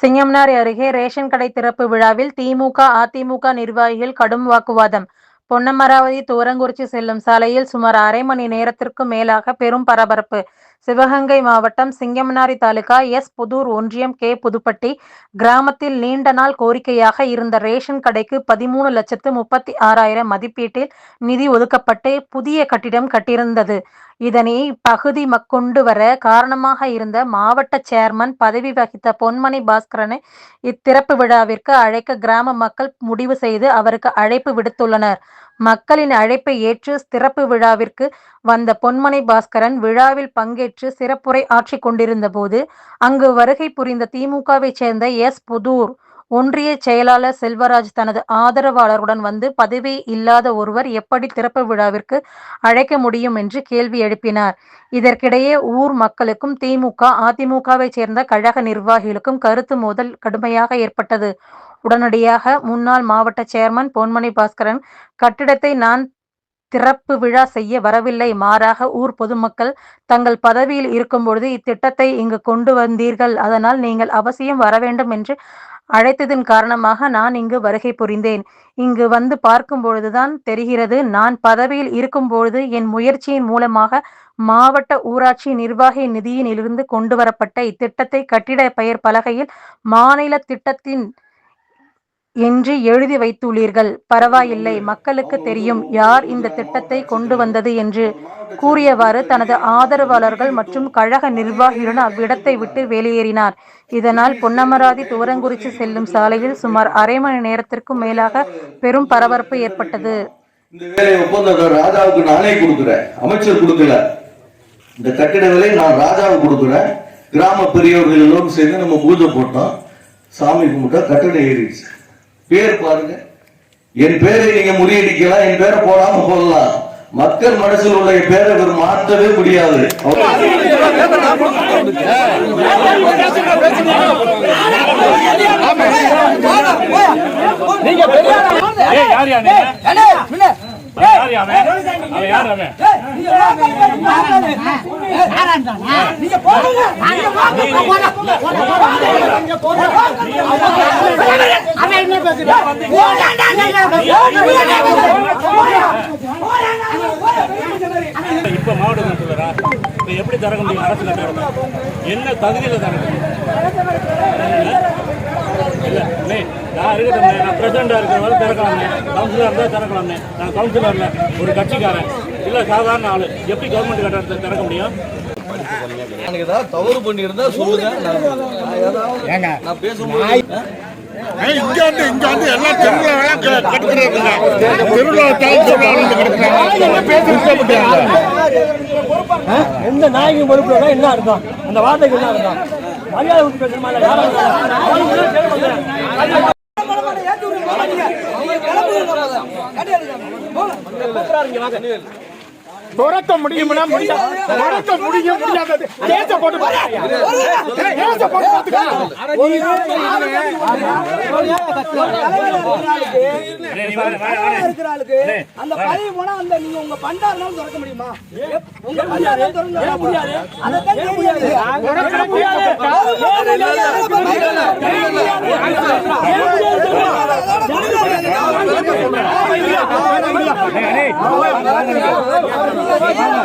சிங்கம்னார் அருகே ரேஷன் கடை திறப்பு விழாவில் திமுக அதிமுக நிர்வாகிகள் கடும் வாக்குவாதம். பொன்னமராவதி தூரங்குறிச்சி செல்லும் சாலையில் சுமார் அரை மணி நேரத்திற்கும் மேலாக பெரும் பரபரப்பு. சிவகங்கை மாவட்டம் சிங்கம்னாரி தாலுகா எஸ் புதூர் ஒன்றியம் கே புதுப்பட்டி கிராமத்தில் நீண்ட நாள் கோரிக்கையாக இருந்த ரேஷன் கடைக்கு பதிமூணு லட்சத்து முப்பத்தி ஆறாயிரம் மதிப்பீட்டில் நிதி ஒதுக்கப்பட்டு புதிய கட்டிடம் கட்டியிருந்தது. இதனை பகுதி கொண்டு வர காரணமாக இருந்த மாவட்ட சேர்மன் பதவி வகித்த பொன்மணி பாஸ்கரனை இத்திறப்பு விழாவிற்கு அழைக்க கிராம மக்கள் முடிவு செய்து அவருக்கு அழைப்பு விடுத்துள்ளனர். மக்களின் அழைப்பை ஏற்று திறப்பு விழாவிற்கு வந்த பொன்மனை பாஸ்கரன் விழாவில் பங்கேற்று சிறப்புரை ஆற்றிக் கொண்டிருந்த போது அங்கு வருகை புரிந்த திமுகவைச் சேர்ந்த எஸ். புதூர் ஒன்றிய செயலாளர் செல்வராஜ் தனது ஆதரவாளருடன் வந்து பதவி இல்லாத ஒருவர் எப்படி திறப்பு விழாவிற்கு அழைக்க முடியும்? என்று கேள்வி எழுப்பினார். இதற்கிடையே ஊர் மக்களுக்கும் திமுக அதிமுகவை சேர்ந்த கழக நிர்வாகிகளுக்கும் கருத்து மோதல் கடுமையாக ஏற்பட்டது. உடனடியாக முன்னாள் மாவட்ட சேர்மன் பொன்மணி பாஸ்கரன் கட்டிடத்தை நான் திறப்பு விழா செய்ய வரவில்லை. மாறாக ஊர் பொதுமக்கள் தங்கள் பதவியில் இருக்கும்பொழுது இத்திட்டத்தை இங்கு கொண்டு வந்தீர்கள். அதனால் நீங்கள் அவசியம் வர வேண்டும் என்று அழைத்ததன் காரணமாக நான் இங்கு வருகை புரிந்தேன். இங்கு வந்து பார்க்கும் பொழுதுதான் தெரிகிறது நான் பதவியில் இருக்கும் பொழுது என் முயற்சியின் மூலமாக மாவட்ட ஊராட்சி நிர்வாக நிதியிலிருந்து கொண்டு வரப்பட்ட இத்திட்டத்தை கட்டிட பெயர் பலகையில் மாநில திட்டத்தின் என்று எழுதி வைத்துள்ளீர்கள். பரவாயில்லை மக்களுக்கு தெரியும் யார் இந்த திட்டத்தை கொண்டு வந்தது என்று. கூறியவாறு தனது ஆதரவாளர்கள் மற்றும் கழக நிர்வாகியுடன் அவ்விடத்தை விட்டு வெளியேறினார். இதனால் பொன்னமராதி துவரங்குறிச்சி செல்லும் சாலையில் சுமார் அரை மணி நேரத்திற்கும் மேலாக பெரும் பரபரப்பு ஏற்பட்டது. இந்த வேலை ஒப்பந்தத்தை ராஜாவுக்கு நானே கொடுக்குறேன். அமைச்சர் கொடுக்கல. இந்த கட்டிட வேலை நான் ராஜாவுக்கு கொடுக்குறேன். கிராம பெரியவர்கள் எல்லோரும் சேர்ந்து நம்ம பூஜை போட்டோம். சாமி கும்பிட்டா கட்டிடம் ஏறிடுச்சு. பேர் பாருங்க. என் பேரை நீங்க முறியடிக்கலாம் என் பேரை போடாம போடலாம் மக்கள் மனசில் உள்ள என் பேரை இவர் மாற்றவே முடியாது. ஏய், யார் யாரு? யார் யாரு? அவன் யார் அவன்? இப்ப மாவட்ட கவுன்சிலரா இப்ப எப்படி திறக்க முடியும்? அரசு கட்டிடம் என்ன தகுதியில திறக்க முடியும்? இல்ல நான் இருக்கட்டும் நான் பிரசிடண்டா இருக்கிறவரை திறக்கலாமே கவுன்சிலர் இருந்தா திறக்கலாமே நான் கவுன்சிலர் இல்ல ஒரு கட்சிக்காரன். இல்ல சாதாரண ஆளு. எப்படி கவர்மெண்ட் கட்டடத்தை திறக்க முடியும்? எனக்கு ஏதாவது தவறு பண்ணியிருந்தா சொல்லுங்க நான் நான் இங்காந்து ஏய், எல்லாம் வந்து இங்க வந்து எல்லாம் தெருவுலாம் கட்டுக்கிறாங்க எந்த நாயகம் பொறுப்புல என்ன அர்த்தம் அந்த வார்த்தைக்கு என்ன அர்த்தம் மரியாதை விட்டு துரத்த முடியும்னா முடியும் முடியாதது கேச போட்டு கேச போட்டு அந்த பழைய போனா அந்த நீங்க உங்க பண்டாருனாலும் திறக்க முடியுமா உங்க பண்டாருனாலும் திறக்க முடியாது அதைத்தான் தெரியாது துரத்த முடியாது. என்ன